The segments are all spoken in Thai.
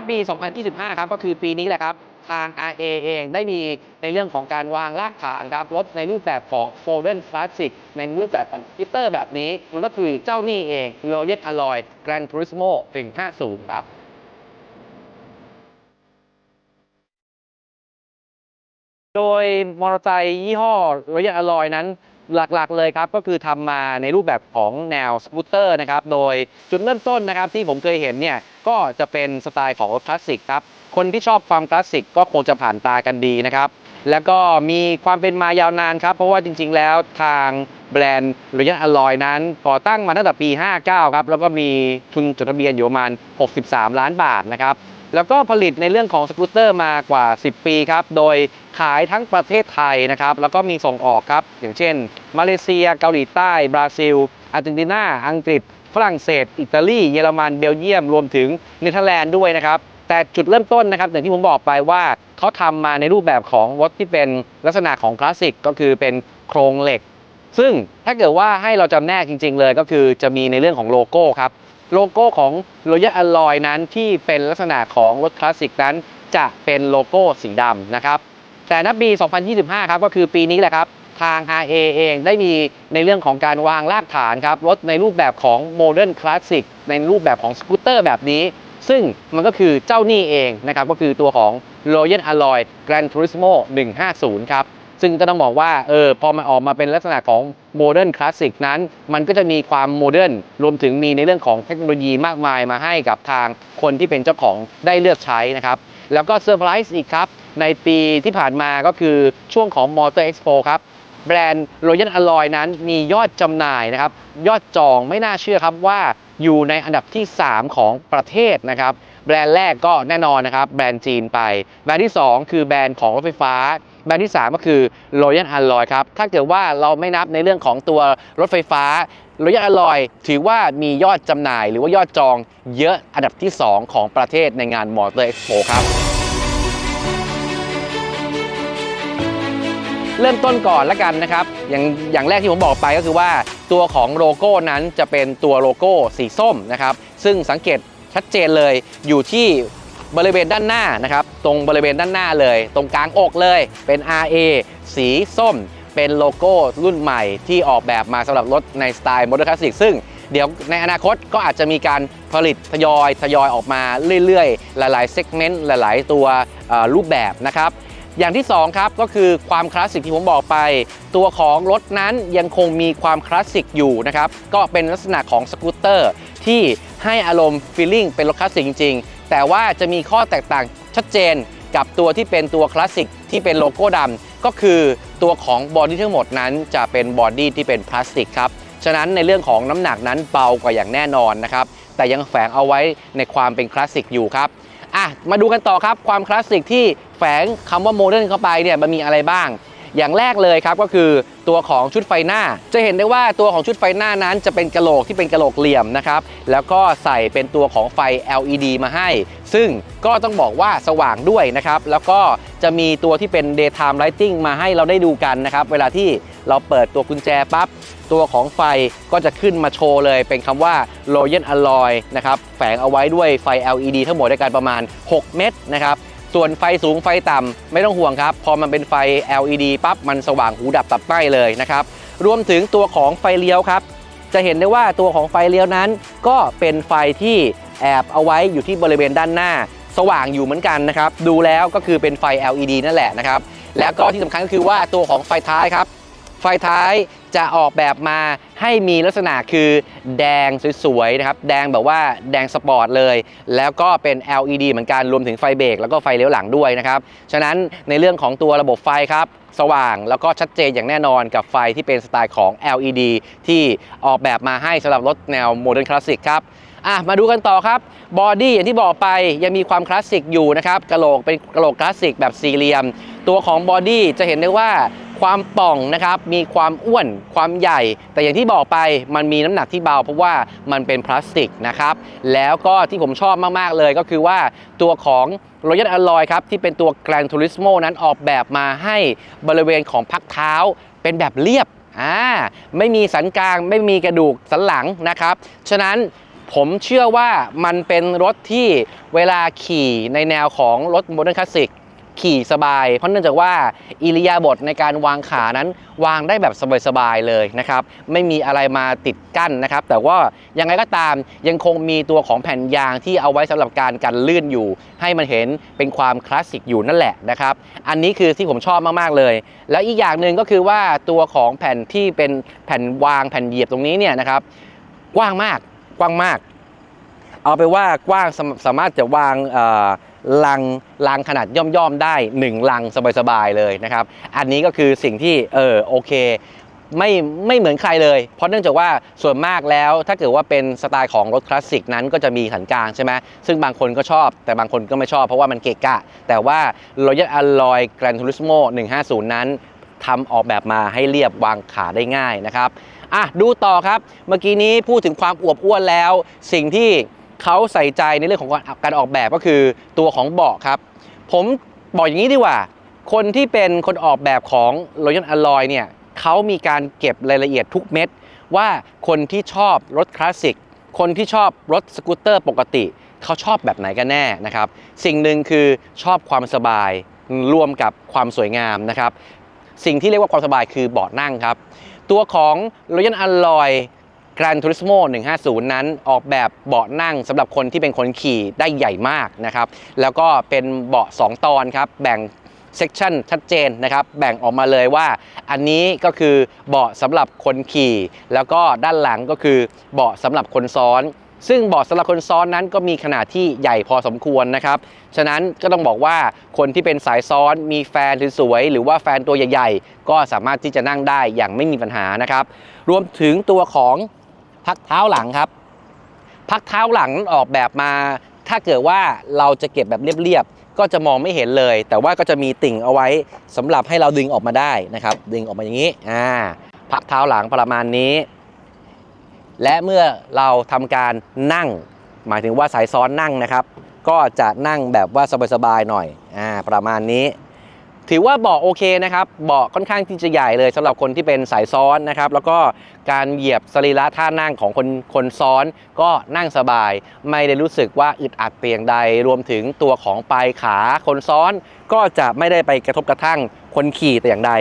ณปี 2025 ครับ ก็คือปีนี้แหละครับ ทาง RA เองได้มีในเรื่องของการวางรากฐานครับรถในรูปแบบของ Foreign Classic ในรูปแบบของพิเตอร์แบบนี้มันก็คือเจ้านี่เอง Royal Alloy Gran Turismo 150 ครับโดยมอเตอร์ไซค์ยี่ห้อ Royal Alloy นั้น หลักๆเลยครับก็คือทำมาในรูปแบบของแนวสกูตเตอร์นะครับโดยจุดเริ่มต้นนะครับที่ผมเคยเห็นเนี่ยก็จะเป็นสไตล์ของคลาสสิกครับคนที่ชอบความคลาสสิกก็คงจะผ่านตากันดีนะครับแล้วก็มีความเป็นมายาวนานครับ เพราะว่าจริง ๆ แล้วทางแบรนด์ Royal Alloy นั้นก่อตั้งมาตั้งแต่ปี 59 ครับ แล้วก็มีทุนจดทะเบียนอยู่ประมาณ 63 ล้านบาทนะครับ แล้วก็ผลิตในเรื่องของสกูตเตอร์มากว่า 10 ปีครับ โดยขายทั้งประเทศไทยนะครับ แล้วก็มีส่งออกครับ อย่างเช่น มาเลเซีย เกาหลีใต้ บราซิล อาร์เจนตินา อังกฤษ ฝรั่งเศส อิตาลี เยอรมัน เบลเยียม รวมถึงเนเธอร์แลนด์ด้วยนะครับ แต่จุดเริ่มต้นนะครับ อย่างที่ผมบอกไปว่าเขาทำมาในรูปแบบของรถที่เป็นลักษณะของคลาสสิก ก็คือเป็นโครงเหล็ก ซึ่งถ้าเกิดว่าให้เราจำแนกจริง ๆ เลยก็คือจะมีในเรื่องของโลโก้ครับ โลโก้ของ Royal Alloy นั้นที่เป็นลักษณะของรถคลาสสิกนั้น จะเป็นโลโก้สีดำนะครับ แต่ณปี 2025 ครับก็คือปีนี้แหละครับ ทาง RA เองได้มีในเรื่องของการวางรากฐานครับ รถในรูปแบบของ Modern Classic ในรูปแบบของสกูตเตอร์แบบนี้ ซึ่งมันก็คือเจ้านี่เองนะครับ ก็คือตัวของ Royal Alloy Gran Turismo 150 ครับ ซึ่งก็ต้องบอกว่าเออพอมันออกมาเป็นลักษณะของโมเดิร์นคลาสสิกนั้น มันก็จะมีความโมเดิร์นรวมถึงมีในเรื่องของเทคโนโลยีมากมายมาให้กับทางคนที่เป็นเจ้าของได้เลือกใช้นะครับ แล้วก็เซอร์ไพรส์อีกครับ ในปีที่ผ่านมาก็คือช่วงของ Motor Expo ครับแบรนด์ Royal Alloy นั้นมียอดจำหน่ายนะครับ ยอดจองไม่น่าเชื่อครับว่าอยู่ในอันดับที่ 3 ของประเทศนะครับ แบรนด์แรกก็แน่นอนนะครับ แบรนด์จีนไป แบรนด์ที่ 2 คือแบรนด์ของรถไฟฟ้า แบรนด์ที่ 3 ก็คือ Royal Alloy ครับ ถ้าเกิดว่าเราไม่นับในเรื่องของตัวรถไฟฟ้า Royal Alloy ถือว่ามียอดจำหน่ายหรือว่ายอดจองเยอะอันดับที่ 2 ของประเทศในงาน Motor Expo ครับเริ่มต้นก่อนละกันนะครับ อย่างอย่างแรกที่ผมบอกไปก็คือว่าตัวของโลโก้นั้นจะเป็นตัวโลโก้สีส้มนะครับ ซึ่งสังเกตชัดเจนเลยอยู่ที่ บริเวณด้านหน้านะครับ ตรงบริเวณด้านหน้าเลย ตรงกลางอกเลย เป็น RA สีส้ม เป็นโลโก้รุ่นใหม่ที่ออกแบบมาสำหรับรถในสไตล์ Modern Classic ซึ่งเดี๋ยวในอนาคตก็อาจจะมีการผลิตทยอยทยอยออกมาเรื่อยๆ หลายๆเซกเมนต์หลายๆ ตัวรูปแบบนะครับอย่างที่2ครับก็คือความคลาสสิกที่ผมบอกไป ตัวของรถนั้นยังคงมีความคลาสสิกอยู่นะครับก็เป็นลักษณะของสกูตเตอร์ที่ให้อารมณ์ฟีลลิ่งเป็นรถคลาสสิกจริง แต่ว่าจะมีข้อแตกต่างชัดเจนกับตัวที่เป็นตัวคลาสสิกที่เป็นโลโก้ดำก็คือตัวของบอดี้ทั้งหมดนั้นจะเป็นบอดี้ที่เป็นพลาสติกครับฉะนั้นในเรื่องของน้ำหนักนั้นเบากว่าอย่างแน่นอนนะครับแต่ยังแฝงเอาไว้ในความเป็นคลาสสิกอยู่ครับอะมาดูกันต่อครับความคลาสสิกที่แฝงคำว่าโมเดิร์นเข้าไปเนี่ยมันมีอะไรบ้าง อย่างแรกเลยครับก็คือตัวของชุดไฟหน้า จะเห็นได้ว่าตัวของชุดไฟหน้านั้นจะเป็นกระโหลกที่เป็นกระโหลกเหลี่ยมนะครับแล้วก็ใส่เป็นตัวของไฟ LED มาให้ ซึ่งก็ต้องบอกว่าสว่างด้วยนะครับแล้วก็จะมีตัวที่เป็น daytime lighting มาให้เราได้ดูกันนะครับเวลาที่เราเปิดตัวกุญแจปั๊บตัวของไฟก็จะขึ้นมาโชว์เลย เป็นคำว่า Royal Alloy นะครับแฝงเอาไว้ด้วยไฟ LED ทั้งหมดด้วยกันประมาณ 6 เม็ดนะครับ ส่วนไฟสูงไฟต่ำไม่ต้องห่วงครับ พอมันเป็นไฟ LED ปั๊บมันสว่างหูดับตับไหม้เลยนะครับ รวมถึงตัวของไฟเลี้ยวครับ จะเห็นได้ว่าตัวของไฟเลี้ยวนั้น ก็เป็นไฟที่แอบเอาไว้อยู่ที่บริเวณด้านหน้า สว่างอยู่เหมือนกันนะครับ ดูแล้วก็คือเป็นไฟ LED นั่นแหละนะครับ แล้วก็ที่สำคัญก็คือว่าตัวของไฟท้ายครับ ไฟท้ายจะออกแบบมาให้มีลักษณะคือแดงสวยๆนะครับ แดงแบบว่าแดงสปอร์ตเลย แล้วก็เป็น LED เหมือนกัน รวมถึงไฟเบรกแล้วก็ไฟเลี้ยวหลังด้วยนะครับ ฉะนั้นในเรื่องของตัวระบบไฟครับ สว่างแล้วก็ชัดเจนอย่างแน่นอนกับไฟที่เป็นสไตล์ของ LED ที่ออกแบบมาให้สำหรับรถแนวโมเดิร์นคลาสสิกครับอะมาดูกันต่อครับบอดี้อย่างที่บอกไปยังมีความคลาสสิกอยู่นะครับกระโหลกเป็นกระโหลกคลาสสิกแบบสี่เหลี่ยม ตัวของบอดี้จะเห็นได้ว่า ความป่องนะครับ มีความอ้วน ความใหญ่ แต่อย่างที่บอกไปมันมีน้ำหนักที่เบา เพราะว่ามันเป็นพลาสติกนะครับ แล้วก็ที่ผมชอบมากๆเลยก็คือว่าตัวของ Royal Alloy ครับที่เป็นตัว Gran Turismo นั้นออกแบบมาให้บริเวณของพักเท้าเป็นแบบเรียบอ่าไม่มีสันกลางไม่มีกระดูกสันหลังนะครับ ฉะนั้นผมเชื่อว่ามันเป็นรถที่เวลาขี่ในแนวของรถโมเดิร์นคลาสสิก ขี่สบาย เพราะเนื่องจากว่าอิริยาบถในการวางขานั้น วางได้แบบสบายๆเลยนะครับไม่มีอะไรมาติดกั้นนะครับ แต่ว่ายังไงก็ตามยังคงมีตัวของแผ่นยางที่เอาไว้สำหรับการกันลื่นอยู่ ให้มันเห็นเป็นความคลาสสิกอยู่นั่นแหละนะครับอันนี้คือที่ผมชอบมากๆเลย แล้วอีกอย่างหนึ่งก็คือว่าตัวของแผ่นที่เป็นแผ่นวางแผ่นเหยียบตรงนี้เนี่ยนะครับกว้างมากกว้างมาก เอาไปว่ากว้างสามารถจะวางออ ลังลังขนาดย่อมๆได้ 1 ลังสบายๆเลยนะครับ อันนี้ก็คือสิ่งที่เออโอเคไม่ไม่เหมือนใครเลย เพราะเนื่องจากว่าส่วนมากแล้วถ้าเกิดว่าเป็นสไตล์ของรถคลาสสิกนั้นก็จะมีสันกลางใช่ไหมซึ่งบางคนก็ชอบ แต่บางคนก็ไม่ชอบเพราะว่ามันเกะกะ แต่ว่า Royal Alloy Gran Turismo 150 นั้นทำออกแบบมาให้เรียบวางขาได้ง่ายนะครับอะดูต่อครับ เมื่อกี้นี้พูดถึงความอวบอ้วนแล้ว สิ่งที่ เขาใส่ใจในเรื่องของการการออกแบบก็คือตัวของเบาะครับ ผมบอกอย่างนี้ดีกว่า คนที่เป็นคนออกแบบของ Royal Alloy เนี่ยเขามีการเก็บรายละเอียดทุกเม็ดว่าคนที่ชอบรถคลาสสิกคนที่ชอบรถสกูตเตอร์ปกติ เขาชอบแบบไหนกันแน่นะครับ สิ่งหนึ่งคือชอบความสบายรวมกับความสวยงามนะครับ สิ่งที่เรียกว่าความสบายคือเบาะนั่งครับ ตัวของ Royal Alloy Gran Turismo 150 นั้นออกแบบเบาะนั่งสำหรับคนที่เป็นคนขี่ได้ใหญ่มากนะครับ แล้วก็เป็นเบาะ 2 ตอนครับ แบ่งเซกชันชัดเจนนะครับ แบ่งออกมาเลยว่า อันนี้ก็คือเบาะสำหรับคนขี่ แล้วก็ด้านหลังก็คือเบาะสำหรับคนซ้อน ซึ่งเบาะสำหรับคนซ้อนนั้นก็มีขนาดที่ใหญ่พอสมควรนะครับ ฉะนั้นก็ต้องบอกว่าคนที่เป็นสายซ้อนมีแฟนสวยๆหรือว่าแฟนตัวใหญ่ ๆ ก็สามารถที่จะนั่งได้อย่างไม่มีปัญหานะครับ รวมถึงตัวของ พักเท้าหลังครับ พักเท้าหลังออกแบบมา ถ้าเกิดว่าเราจะเก็บแบบเรียบๆก็จะมองไม่เห็นเลย แต่ว่าก็จะมีติ่งเอาไว้สำหรับให้เราดึงออกมาได้นะครับ ดึงออกมาอย่างนี้อ่าพักเท้าหลังประมาณนี้ และเมื่อเราทำการนั่ง หมายถึงว่าสายซ้อนนั่งนะครับ ก็จะนั่งแบบว่าสบายๆหน่อยอ่าประมาณนี้ ถือว่าเบาะโอเคนะครับเบาะค่อนข้างที่จะใหญ่เลยสำหรับคนที่เป็นสายซ้อนนะครับแล้วก็การเหยียบสรีระท่านั่งของคนคนซ้อนก็นั่งสบาย ไม่ได้รู้สึกว่าอึดอัดเตียงใด รวมถึงตัวของปลายขาคนซ้อน ก็จะไม่ได้ไปกระทบกระทั่งคนขี่แต่อย่างใด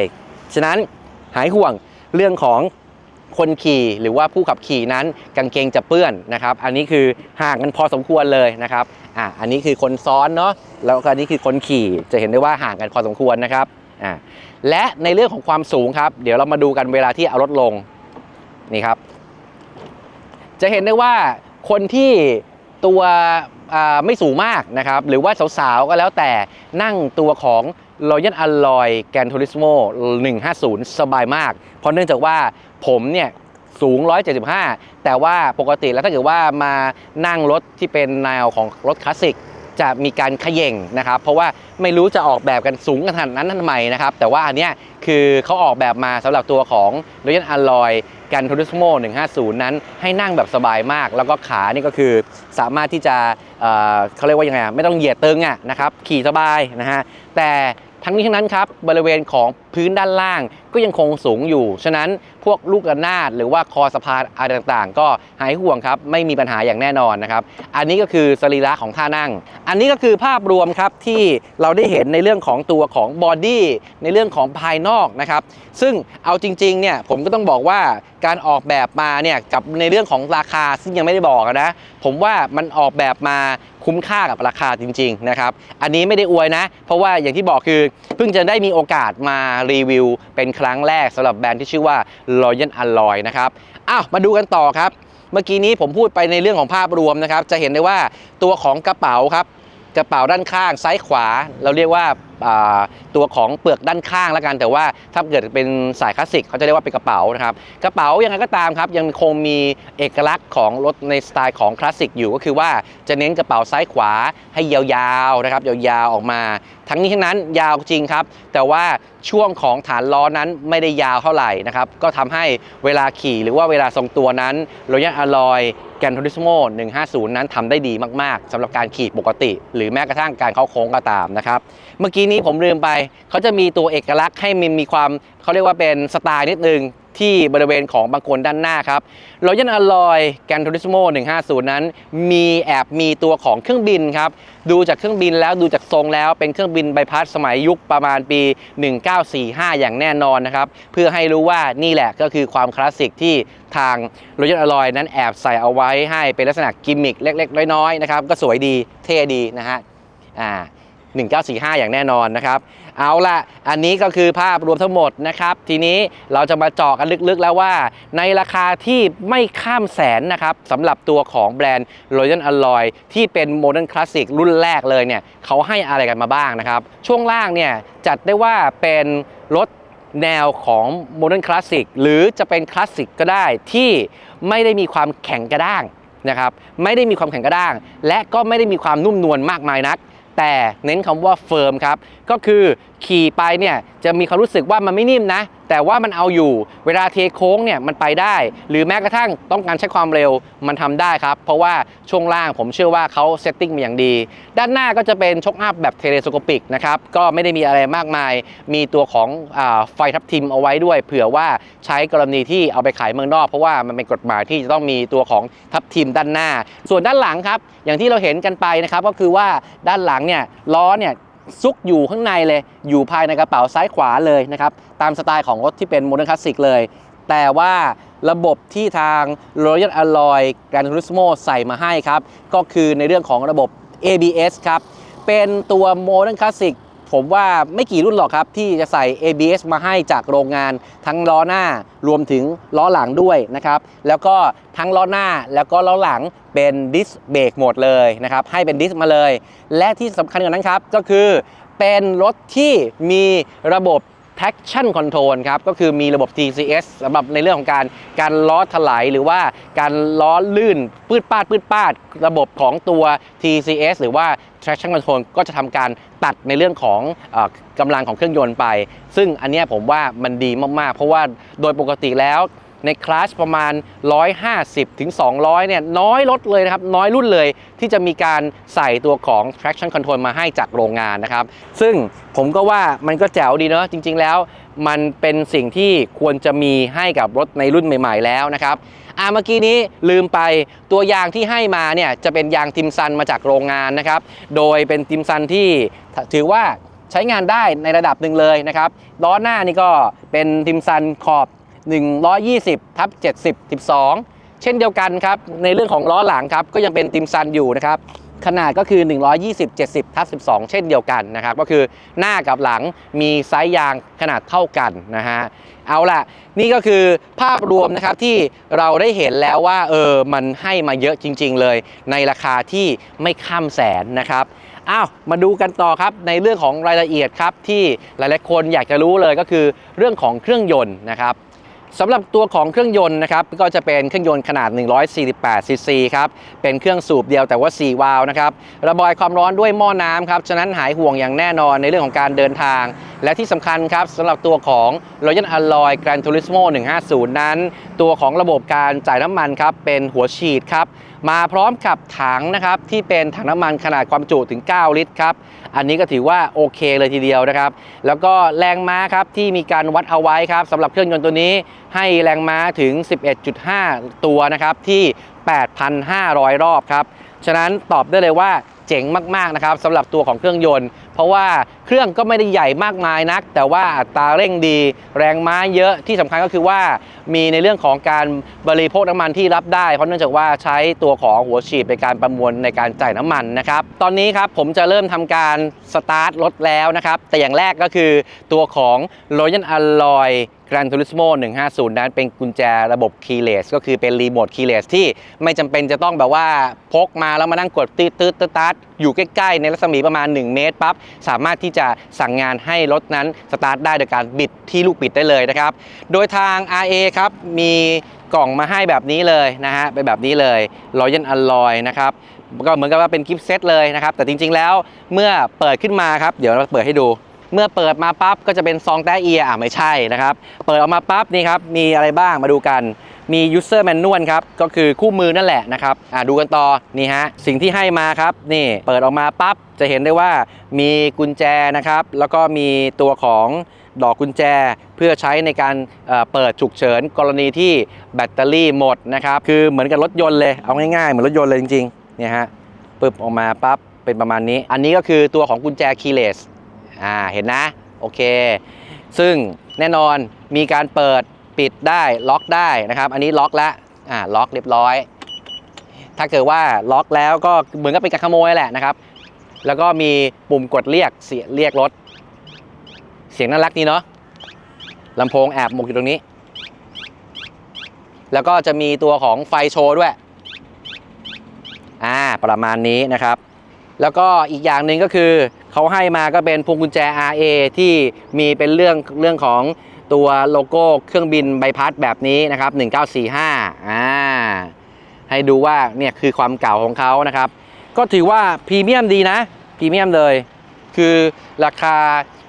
ฉะนั้นหายห่วงเรื่องของ คนขี่หรือว่าผู้ขับขี่นั้นกางเกงจะเปื้อนนะครับ อันนี้คือห่างกันพอสมควรเลยนะครับอ่าอันนี้คือคนซ้อนเนาะแล้วก็อันนี้คือคนขี่จะเห็นได้ว่าห่างกันพอสมควรนะครับอ่าและในเรื่องของความสูงครับ เดี๋ยวเรามาดูกันเวลาที่เอารถลงนี่ครับ จะเห็นได้ว่าคนที่ ตัวไม่สูงมากนะครับ หรือว่าสาวๆ ก็แล้วแต่นั่งตัวของ Royal Alloy Gran Turismo 150 สบายมาก เพราะเนื่องจากว่าผมเนี่ยสูง 175 แต่ว่าปกติแล้วถ้าเกิดว่ามานั่งรถที่เป็นแนวของรถคลาสสิก จะมีการขย่งนะครับ เพราะว่าไม่รู้จะออกแบบกันสูงขนาดนั้นทำไมนะครับ แต่ว่าอันเนี้ยคือเขาออกแบบมาสำหรับตัวของ Royal Alloy Gran Turismo 150 นั้นให้นั่งแบบสบายมาก แล้วก็ขานี่ก็คือสามารถที่จะเเขาเรียกว่ายังไงอะไม่ต้องเหยียดตึงอะนะครับขี่สบายนะฮะแต่ทั้งนี้ทั้งนั้นครับบริเวณของพื้นด้านล่างก็ยังคงสูงอยู่ ฉะนั้นพวกลูกระนาดหรือว่าคอสะพานอะไรต่างๆ ก็หายห่วงครับ ไม่มีปัญหาอย่างแน่นอนนะครับ อันนี้ก็คือสรีระของท่านั่ง อันนี้ก็คือภาพรวมครับที่เราได้เห็นในเรื่องของตัวของบอดี้ในเรื่องของภายนอกนะครับ ซึ่งเอาจริงๆเนี่ยผมก็ต้องบอกว่าการออกแบบมาเนี่ยกับในเรื่องของราคาซึ่งยังไม่ได้บอกนะ ผมว่ามันออกแบบมาคุ้มค่ากับราคาจริง ๆนะครับ อันนี้ไม่ได้อวยนะ เพราะว่าอย่างที่บอกคือเพิ่งจะได้มีโอกาสมารีวิวเป็นครั้งแรกสำหรับแบรนด์ที่ชื่อว่า Royal Alloy นะครับอ้าวมาดูกันต่อครับ เมื่อกี้นี้ผมพูดไปในเรื่องของภาพรวมนะครับ จะเห็นได้ว่าตัวของกระเป๋าครับกระเป๋าด้านข้างซ้ายขวา เราเรียกว่าอ่า ตัวของเปลือกด้านข้างแล้วกัน แต่ว่าถ้าเกิดเป็นสายคลาสสิกเขาจะเรียกว่าเป็นกระเป๋านะครับกระเป๋ายังไงก็ตามครับยังคงมีเอกลักษณ์ของรถในสไตล์ของคลาสสิกอยู่ก็คือว่าจะเน้นกระเป๋าซ้ายขวาให้ยาวๆนะครับยาวๆออกมา ทั้งนี้ทั้งนั้นยาวจริงครับ แต่ว่าช่วงของฐานล้อนั้นไม่ได้ยาวเท่าไหร่นะครับก็ทำให้เวลาขี่หรือว่าเวลาทรงตัวนั้น Royal Alloy Gran Turismo 150 นั้นทำได้ดีมากๆสำหรับการขี่ปกติ หรือแม้กระทั่งการเข้าโค้งก็ตามนะครับ เมื่อกี้นี้ผมลืมไปเขาจะมีตัวเอกลักษณ์ให้มันมีความเขาเรียกว่าเป็นสไตล์นิดนึงที่บริเวณของบางคนด้านหน้าครับรอยัลอลอยแกนทูริสโม150 นั้น มีแอบมีตัวของเครื่องบินครับ ดูจากเครื่องบินแล้วดูจากทรงแล้วเป็นเครื่องบินใบพัดสมัยยุคประมาณปี 1945 อย่างแน่นอนนะครับ เพื่อให้รู้ว่านี่แหละก็คือความคลาสสิกที่ทางรอยัลอลอยนั้นแอบใส่เอาไว้ให้เป็นลักษณะกิมมิคเล็ก ๆ น้อยๆนะครับ ก็สวยดีเท่ดีนะฮะอ่า 1945 อย่างแน่นอนนะครับ เอาละอันนี้ก็คือภาพรวมทั้งหมดนะครับ ทีนี้เราจะมาเจาะกันลึกๆแล้วว่า ในราคาที่ไม่ข้ามแสนนะครับสำหรับตัวของแบรนด์ Royal Alloy ที่เป็น Modern Classic รุ่นแรกเลยเนี่ยเขาให้อะไรกันมาบ้างนะครับ ช่วงล่างเนี่ยจัดได้ว่าเป็นรถแนวของ Modern Classic หรือจะเป็นคลาสสิกก็ได้ที่ไม่ได้มีความแข็งกระด้างนะครับไม่ได้มีความแข็งกระด้าง และก็ไม่ได้มีความนุ่มนวลมากมายนัก แต่เน้นคำว่าเฟิร์มครับก็คือขี่ไปเนี่ยจะมีความรู้สึกว่ามันไม่นิ่มนะ แต่ว่ามันเอาอยู่ เวลาเทโค้งเนี่ยมันไปได้ หรือแม้กระทั่งต้องการใช้ความเร็วมันทำได้ครับ เพราะว่าช่วงล่างผมเชื่อว่าเขาเซตติ้งมาอย่างดี ด้านหน้าก็จะเป็นชกอัพแบบเทเลสโคปิกนะครับ ก็ไม่ได้มีอะไรมากมาย มีตัวของอไฟทับทิมเอาไว้ด้วย เผื่อว่าใช้กรณีที่เอาไปขายเมืองนอก เพราะว่ามันเป็นกฎหมายที่จะต้องมีตัวของทับทิมด้านหน้า ส่วนด้านหลังครับ อย่างที่เราเห็นกันไปนะครับ ก็คือว่าด้านหลังเนี่ยล้อเนี่ย ซุกอยู่ข้างในเลย อยู่ภายในกระเป๋าซ้ายขวาเลยนะครับ ตามสไตล์ของรถที่เป็นโมเดิร์นคลาสสิกเลย แต่ว่าระบบที่ทาง Royal Alloy Gran Turismo ใส่มาให้ครับ ก็คือในเรื่องของระบบ ABS ครับ เป็นตัว Modern Classic ผมว่าไม่กี่รุ่นหรอกครับ ที่จะใส่ ABS มาให้จากโรงงานทั้งล้อหน้ารวมถึงล้อหลังด้วยนะครับแล้วก็ทั้งล้อหน้าแล้วก็ล้อหลังเป็นดิสเบรกหมดเลยนะครับให้เป็นดิสมาเลย และที่สำคัญกว่านั้นครับก็คือเป็นรถที่มีระบบ traction control ครับ ก็คือมีระบบ TCS สำหรับในเรื่องของการการล้อถลายหรือว่าการล้อลื่นปืดปาดปืดปาด ระบบของตัว TCS หรือว่า traction control ก็จะทำการตัดในเรื่องของอกำลังของเครื่องยนต์ไป ซึ่งอันนี้ผมว่ามันดีมากๆ เพราะว่าโดยปกติแล้วในคลาสประมาณ 150 ถึง 200 เนี่ยน้อยลดเลยนะครับ น้อยรุ่นเลยที่จะมีการใส่ตัวของ traction control มาให้จากโรงงานนะครับ ซึ่งผมก็ว่ามันก็แจ๋วดีเนาะจริง ๆ แล้ว มันเป็นสิ่งที่ควรจะมีให้กับรถในรุ่นใหม่ ๆ แล้วนะครับ อ่าเมื่อกี้นี้ลืมไปตัวยางที่ให้มาเนี่ยจะเป็นยางทิมซันมาจากโรงงานนะครับ โดยเป็นทิมซันที่ถือว่าใช้งานได้ในระดับหนึ่งเลยนะครับล้อหน้านี่ก็เป็นทิมซันขอบ 120ทับ70 12 เช่นเดียวกันครับในเรื่องของล้อหลังครับก็ยังเป็นติมซันอยู่นะครับ ขนาดก็คือ 120 70ทับ12 เช่นเดียวกันนะครับ ก็คือหน้ากับหลังมีไซส์ยางขนาดเท่ากันนะฮะ เอาล่ะ นี่ก็คือภาพรวมนะครับที่เราได้เห็นแล้วว่าเออมันให้มาเยอะจริง ๆ เลย ในราคาที่ไม่ข้ามแสนนะครับอ้าวมาดูกันต่อครับในเรื่องของรายละเอียดครับที่หลายๆคนอยากจะรู้เลยก็คือเรื่องของเครื่องยนต์นะครับ สำหรับตัวของเครื่องยนต์นะครับก็จะเป็นเครื่องยนต์ขนาด 148 ซีซีครับเป็นเครื่องสูบเดียวแต่ว่า 4 วาล์วนะครับระบายความร้อนด้วยหม้อน้ำครับฉะนั้นหายห่วงอย่างแน่นอนในเรื่องของการเดินทาง และที่สำคัญครับสำหรับตัวของ Royal Alloy Gran Turismo 150 นั้น ตัวของระบบการจ่ายน้ำมันครับเป็นหัวฉีดครับมาพร้อมกับถังนะครับที่เป็นถังน้ำมันขนาดความจุถึง 9 ลิตรครับ อันนี้ก็ถือว่าโอเคเลยทีเดียวนะครับ แล้วก็แรงม้าครับที่มีการวัดเอาไว้ครับสำหรับเครื่องยนต์ตัวนี้ ให้แรงม้าถึง 11.5 ตัวนะครับที่ 8,500 รอบครับ ฉะนั้นตอบได้เลยว่าเจ๋งมากๆนะครับสำหรับตัวของเครื่องยนต์ เพราะว่า เครื่องก็ไม่ได้ใหญ่มากมายนัก แต่ว่าอัตราเร่งดี แรงม้าเยอะที่สำคัญก็คือว่ามีในเรื่องของการบริโภคน้ำมันที่รับได้ เพราะเนื่องจากว่าใช้ตัวของหัวฉีดในการประมวลในการจ่ายน้ำมันนะครับ ตอนนี้ครับผมจะเริ่มทำการสตาร์ทรถแล้วนะครับ แต่อย่างแรกก็คือตัวของ Royal Alloy Gran Turismo 150 นั้นเป็นกุญแจระบบ keyless ก็คือเป็นรีโมท keyless ที่ไม่จำเป็นจะต้องแบบว่าพกมาแล้วมานั่งกดตืดตืดตืดตัดอยู่ใกล้ ๆ ในรัศมีประมาณ 1 เมตรปั๊บสามารถที่จะสั่งงานให้รถนั้นสตาร์ทได้โดยการบิดที่ลูกบิดได้เลยนะครับ โดยทาง RA ครับมีกล่องมาให้แบบนี้เลยนะฮะเป็นแบบนี้เลย Royal Alloy นะครับก็เหมือนกับว่าเป็นกิฟต์เซตเลยนะครับ แต่จริงๆแล้วเมื่อเปิดขึ้นมาครับ เดี๋ยวเราเปิดให้ดู เมื่อเปิดมาปั๊บก็จะเป็นซองแต้เอียอะไม่ใช่นะครับ เปิดออกมาปั๊บนี่ครับมีอะไรบ้างมาดูกัน มี user manual ครับ ก็คือคู่มือนั่นแหละนะครับอ่าดูกันต่อ นี่ฮะ สิ่งที่ให้มาครับ นี่เปิดออกมาปั๊บ จะเห็นได้ว่ามีกุญแจนะครับ แล้วก็มีตัวของดอกกุญแจเพื่อใช้ในการเอ่อเปิดฉุกเฉิน กรณีที่แบตเตอรี่หมดนะครับ คือเหมือนกับรถยนต์เลย เอาง่ายๆ เหมือนรถยนต์เลยจริงๆ เนี่ยฮะปึ๊บออกมาปั๊บ เป็นประมาณนี้ อันนี้ก็คือตัวของกุญแจ keyless อ่า เห็นนะ โอเค ซึ่งแน่นอนมีการเปิด ปิดได้ล็อกได้นะครับ อันนี้ล็อกแล้วอ่าล็อกเรียบร้อย ถ้าเกิดว่าล็อกแล้วก็เหมือนกับเป็นการขโมยแหละนะครับ แล้วก็มีปุ่มกดเรียกเสียเรียกรถ เสียงน่ารักดีเนาะลำโพงแอบหมกอยู่ตรงนี้ แล้วก็จะมีตัวของไฟโชว์ด้วยอ่าประมาณนี้นะครับ แล้วก็อีกอย่างหนึ่งก็คือเขาให้มาก็เป็นพวงกุญแจ RA ที่มีเป็นเรื่องเรื่องของ ตัวโลโก้เครื่องบินใบพัดแบบนี้นะครับ 1945อ่าให้ดูว่าเนี่ยคือความเก่าของเขานะครับ ก็ถือว่าพรีเมียมดีนะพรีเมียมเลย คือราคา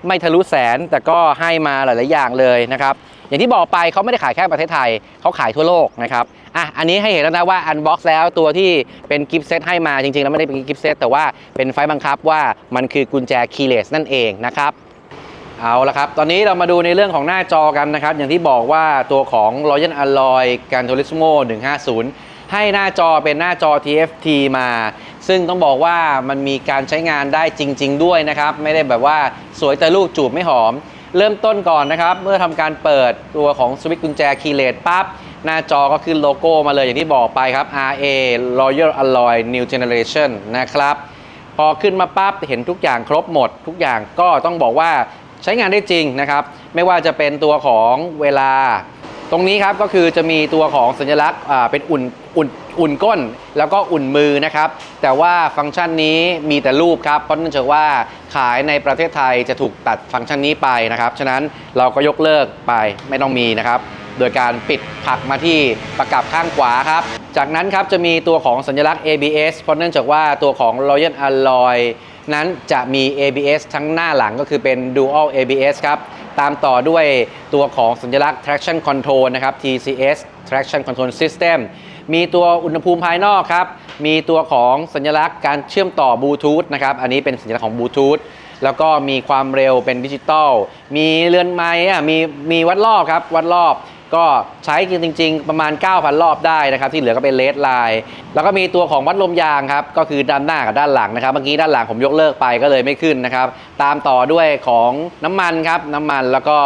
ไม่ทะลุแสนแต่ก็ให้มาหลาย ๆ อย่างเลยนะครับ อย่างที่บอกไปเขาไม่ได้ขายแค่ประเทศไทยเขาขายทั่วโลกนะครับอะอันนี้ให้เห็นแล้วนะว่าอันบ็อกซ์แล้วตัวที่เป็นกิฟต์เซตให้มาจริง ๆ แล้วไม่ได้เป็นกิฟต์เซตแต่ว่าเป็นไฟล์บังคับว่ามันคือกุญแจคีย์เลสนั่นเองนะครับ เอาละครับ ตอนนี้เรามาดูในเรื่องของหน้าจอกันนะครับ อย่างที่บอกว่าตัวของ Royal Alloy g a n Turismo 150 ให้หน้าจอเป็นหน้าจอ TFT มา ซึ่งต้องบอกว่ามันมีการใช้งานได้จริง ๆ ด้วยนะครับ ไม่ได้แบบว่าสวยแต่ลูกจูบไม่หอม เริ่มต้นก่อนนะครับ เมื่อทำการเปิดตัวของสวิตช์กุญแจคีย์เลสปั๊บ หน้าจอก็ขึ้นโลโก้มาเลยอย่างที่บอกไปครับ RA Royal Alloy New Generation นะครับพอขึ้นมาปั๊บเห็นทุกอย่างครบหมด ทุกอย่างก็ต้องบอกว่า ใช้งานได้จริงนะครับ ไม่ว่าจะเป็นตัวของเวลา ตรงนี้ครับก็คือจะมีตัวของสัญลักษณ์เป็นอุ่นอุ่นอุ่นก้น แล้วก็อุ่นมือนะครับ แต่ว่าฟังก์ชันนี้มีแต่รูปครับเพราะเนื่องจากว่าขายในประเทศไทยจะถูกตัดฟังก์ชันนี้ไปนะครับฉะนั้นเราก็ยกเลิกไปไม่ต้องมีนะครับโดยการปิดผักมาที่ประกับข้างขวาครับ จากนั้นครับจะมีตัวของสัญลักษณ์ ABS เพราะเนื่องจากว่าตัวของ Royal Alloy นั้นจะมี ABS ทั้งหน้าหลังก็คือเป็น Dual ABS ครับ ตามต่อด้วยตัวของสัญลักษณ์ traction control นะครับ TCS traction control system มีตัวอุณหภูมิภายนอกครับ มีตัวของสัญลักษณ์การเชื่อมต่อบลูทูธนะครับ อันนี้เป็นสัญลักษณ์ของบลูทูธแล้วก็มีความเร็วเป็นดิจิตอล มีเรือนไม้มีมีวัดรอบครับ วัดรอบ ก็ใช้จริง ๆ ประมาณ 9,000 รอบได้นะครับที่เหลือก็เป็นเลสไลน์แล้วก็มีตัวของวัดลมยางครับก็คือด้านหน้ากับด้านหลังนะครับเมื่อกี้ด้านหลังผมยกเลิกไปก็เลยไม่ขึ้นนะครับตามต่อด้วยของน้ำมันครับน้ำมันแล้วก็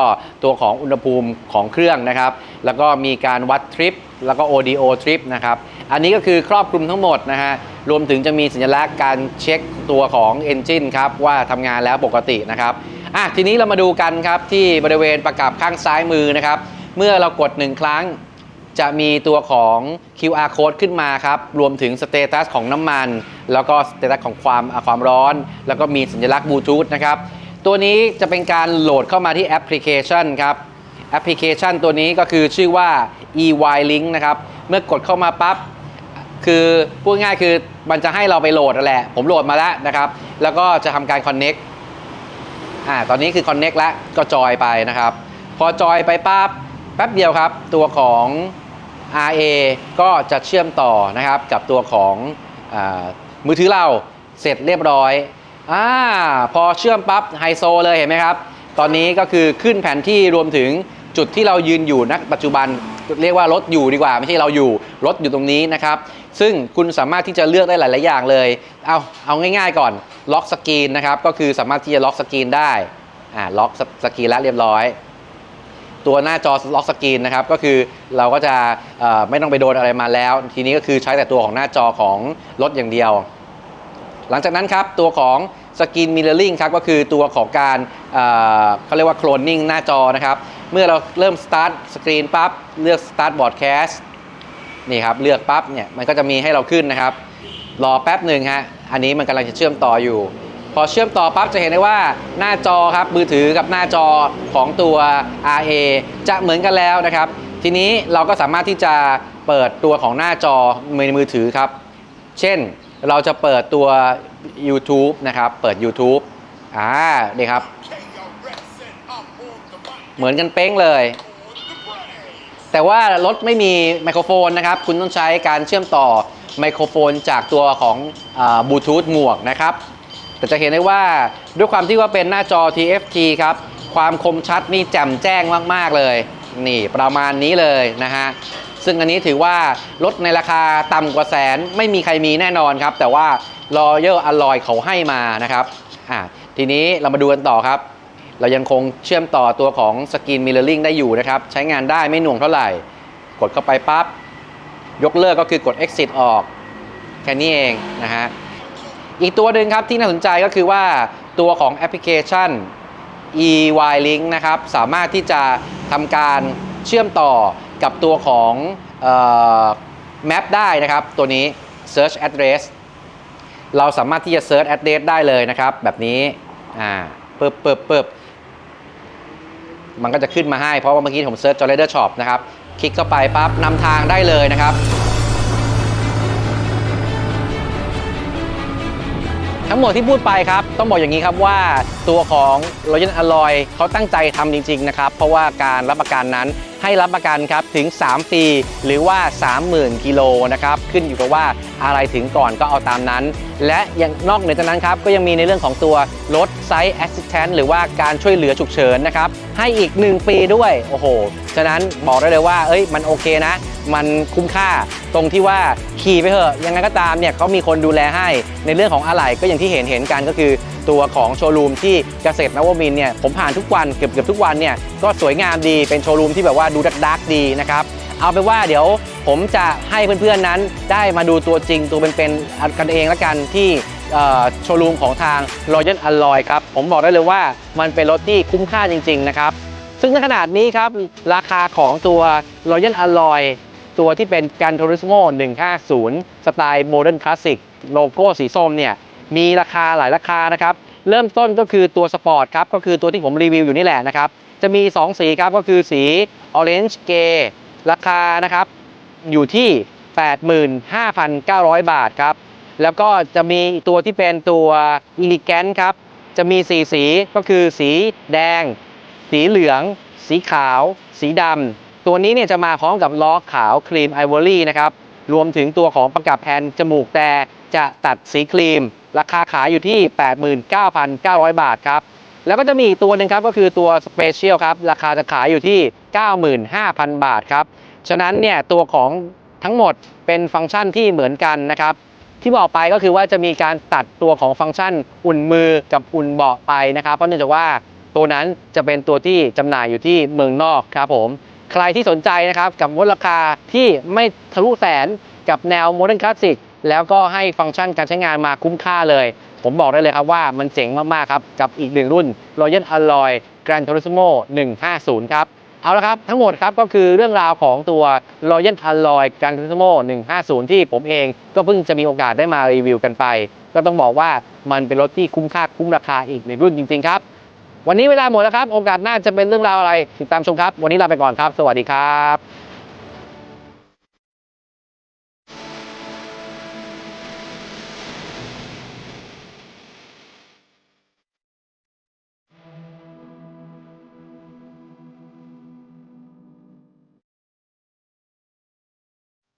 ตัวของอุณหภูมิของเครื่องนะครับแล้วก็มีการวัดทริปแล้วก็ ODO ทริปนะครับอันนี้ก็คือครอบคลุมทั้งหมดนะฮะรวมถึงจะมีสัญลักษณ์การเช็คตัวของ Engine ครับว่าทำงานแล้วปกตินะครับอะทีนี้เรามาดูกันครับที่บริเวณประกับข้างซ้ายมือนะครับ เมื่อเรากด 1 ครั้ง จะมีตัวของ QR code ขึ้นมาครับ รวมถึงสเตตัสของน้ำมัน แล้วก็สเตตัสของความความร้อน แล้วก็มีสัญลักษณ์บลูทูธนะครับ ตัวนี้จะเป็นการโหลดเข้ามาที่แอปพลิเคชันครับแอปพลิเคชันตัวนี้ก็คือชื่อว่า EY Link นะครับ เมื่อกดเข้ามาปั๊บคือพูดง่ายคือมันจะให้เราไปโหลดแหละ ผมโหลดมาแล้วนะครับ แล้วก็จะทำการ Connect อ่าตอนนี้คือ Connect แล้วก็จอยไปนะครับ พอจอยไปปั๊บ แป๊บเดียวครับ ตัวของ RA ก็จะเชื่อมต่อนะครับกับตัวของอมือถือเราเสร็จเรียบร้อยอ่าพอเชื่อมปั๊บไฮโซเลยเห็นไหมครับ ตอนนี้ก็คือขึ้นแผนที่รวมถึงจุดที่เรายืนอยู่ณปัจจุบันเรียกว่ารถอยู่ดีกว่า ไม่ใช่เราอยู่รถอยู่ตรงนี้นะครับ ซึ่งคุณสามารถที่จะเลือกได้หลาย ๆ อย่างเลย เอาเอาง่าย ๆ ก่อนล็อกสกรีนนะครับ ก็คือสามารถที่จะล็อกสกรีนได้อ่าล็อกสกรีนแล้วเรียบร้อย ตัวหน้าจอล็อกสกรีนนะครับก็คือเราก็จะไม่ต้องไปโดนอะไรมาแล้ว ทีนี้ก็คือใช้แต่ตัวของหน้าจอของรถอย่างเดียว หลังจากนั้นครับตัวของสกรีนมิเรอร์ลิงครับก็คือตัวของการเอ่อเขาเรียกว่าโคลนนิ่งหน้าจอนะครับเมื่อเราเริ่มสตาร์ทสกรีนปั๊บเลือก Start Broadcast นี่ครับเลือกปั๊บเนี่ยมันก็จะมีให้เราขึ้นนะครับ รอแป๊บหนึ่งฮะอันนี้มันกำลังจะเชื่อมต่ออยู่ พอเชื่อมต่อปั๊บจะเห็นได้ว่าหน้าจอครับมือถือกับหน้าจอของตัว RA จะเหมือนกันแล้วนะครับ ทีนี้เราก็สามารถที่จะเปิดตัวของหน้าจอในมือถือครับ เช่นเราจะเปิดตัว YouTube นะครับ เปิด YouTube อ่านี่ครับ เหมือนกันเป้งเลย แต่ว่ารถไม่มีไมโครโฟนนะครับ คุณต้องใช้การเชื่อมต่อไมโครโฟนจากตัวของบลูทูธหมวกนะครับ แต่จะเห็นได้ว่าด้วยความที่ว่าเป็นหน้าจอ TFT ครับ ความคมชัดนี่แจ่มแจ้งมาก ๆ เลย นี่ประมาณนี้เลยนะฮะ ซึ่งอันนี้ถือว่ารถในราคาต่ำกว่าแสนไม่มีใครมีแน่นอนครับ แต่ว่า Royal Alloy เขาให้มานะครับอะทีนี้เรามาดูกันต่อครับ เรายังคงเชื่อมต่อตัวของ Screen Mirroring ได้อยู่นะครับ ใช้งานได้ไม่หน่วงเท่าไหร่ กดเข้าไปปั๊บยกเลิกก็คือกด exit ออก แค่นี้เองนะฮะ อีกตัวหนึ่งครับที่น่าสนใจก็คือว่าตัวของแอปพลิเคชัน EY Link นะครับ สามารถที่จะทำการเชื่อมต่อกับตัวของออ Map ได้นะครับ ตัวนี้ Search Address เราสามารถที่จะ Search Address ได้เลยนะครับ แบบนี้อ่าปึ๊บปึ๊บปึ๊บมันก็จะขึ้นมาให้เพราะว่าเมื่อกี้ผม Search j o l e r Shop นะครับ คลิกเข้าไปปั๊บนำทางได้เลยนะครับ ทั้งหมดที่พูดไปครับ ต้องบอกอย่างนี้ครับว่าตัวของรอยัลอร่อยเขาตั้งใจทำจริง ๆ นะครับ เพราะว่าการรับประกันนั้นให้รับประกันครับถึง 3 ปี หรือว่า 30,000 กิโลนะครับขึ้นอยู่กับว่าอะไรถึงก่อนก็เอาตามนั้น และยังนอกเหนือจากนั้นครับก็ยังมีในเรื่องของตัวรถไซส์แอสซิสแตนต์หรือว่าการช่วยเหลือฉุกเฉินนะครับ ให้อีก 1 ปีด้วย โอ้โห ฉะนั้นบอกได้เลยว่า เอ้ย มันโอเคนะ มันคุ้มค่าตรงที่ว่าขี่ไปเถอะ ยังไงก็ตามเนี่ยเขามีคนดูแลให้ ในเรื่องของอะไหล่ก็อย่างที่เห็นเห็นกันก็คือตัวของโชว์รูมที่เกษตรนวมินเนี่ย ผมผ่านทุกวันเกือบเกือบทุกวันเนี่ย ก็สวยงามดี เป็นโชว์รูมที่แบบว่าดูดักๆดีนะครับเอาเป็นว่าเดี๋ยวผมจะให้เพื่อนๆนั้นได้มาดูตัวจริงตัวเป็นๆกันเองละกันที่โชว์รูมของทาง Royal Alloy ครับ ผมบอกได้เลยว่ามันเป็นรถที่คุ้มค่าจริง ๆ นะครับ ซึ่งในขนาดนี้ครับ ราคาของตัว Royal Alloy ตัวที่เป็น Gran Turismo 150 สไตล์ Modern Classic โลโก้สีส้มเนี่ย มีราคาหลายราคานะครับ เริ่มต้นก็คือตัวสปอร์ตครับ ก็คือตัวที่ผมรีวิวอยู่นี่แหละนะครับ จะมี 2 สีครับ ก็คือสี Orange Grey ราคานะครับ อยู่ที่ 85,900 บาทครับ แล้วก็จะมีตัวที่เป็นตัว Elegant ครับ จะมี 4 สีก็คือสีแดง สีเหลือง สีขาว สีดำ ตัวนี้เนี่ยจะมาพร้อมกับล้อขาวครีมไอวอรี่นะครับ รวมถึงตัวของประกับแผ่นจมูกแต่จะตัดสีครีม ราคาขายอยู่ที่ 89,900 บาทครับ แล้วก็จะมีอีกตัวหนึ่งครับก็คือตัวสเปเชียลครับ ราคาจะขายอยู่ที่ 95,000 บาทครับ ฉะนั้นเนี่ยตัวของทั้งหมดเป็นฟังก์ชันที่เหมือนกันนะครับ ที่บอกไปก็คือว่าจะมีการตัดตัวของฟังก์ชันอุ่นมือกับอุ่นเบาะไปนะครับเพราะเนื่องจากว่าตัวนั้นจะเป็นตัวที่จำหน่ายอยู่ที่เมืองนอกครับผมใครที่สนใจนะครับกับลดราคาที่ไม่ทะลุแสนกับแนวโมเดิร์นคลาสสิกแล้วก็ให้ฟังก์ชันการใช้งานมาคุ้มค่าเลย ผมบอกได้เลยครับว่ามันเจ๋งมาก ๆ ครับ กับอีกหนึ่งรุ่น Royal Alloy Gran Turismo 150 ครับ เอาละครับ ทั้งหมดครับก็คือเรื่องราวของตัว Royal Alloy Gran Turismo 150 ที่ผมเองก็เพิ่งจะมีโอกาสได้มารีวิวกันไป ก็ต้องบอกว่ามันเป็นรถที่คุ้มค่าคุ้มราคาอีกในรุ่นจริง ๆ ครับ วันนี้เวลาหมดแล้วครับ โอกาสหน้าจะเป็นเรื่องราวอะไร ติดตามชมครับ วันนี้ลาไปก่อนครับ สวัสดีครับ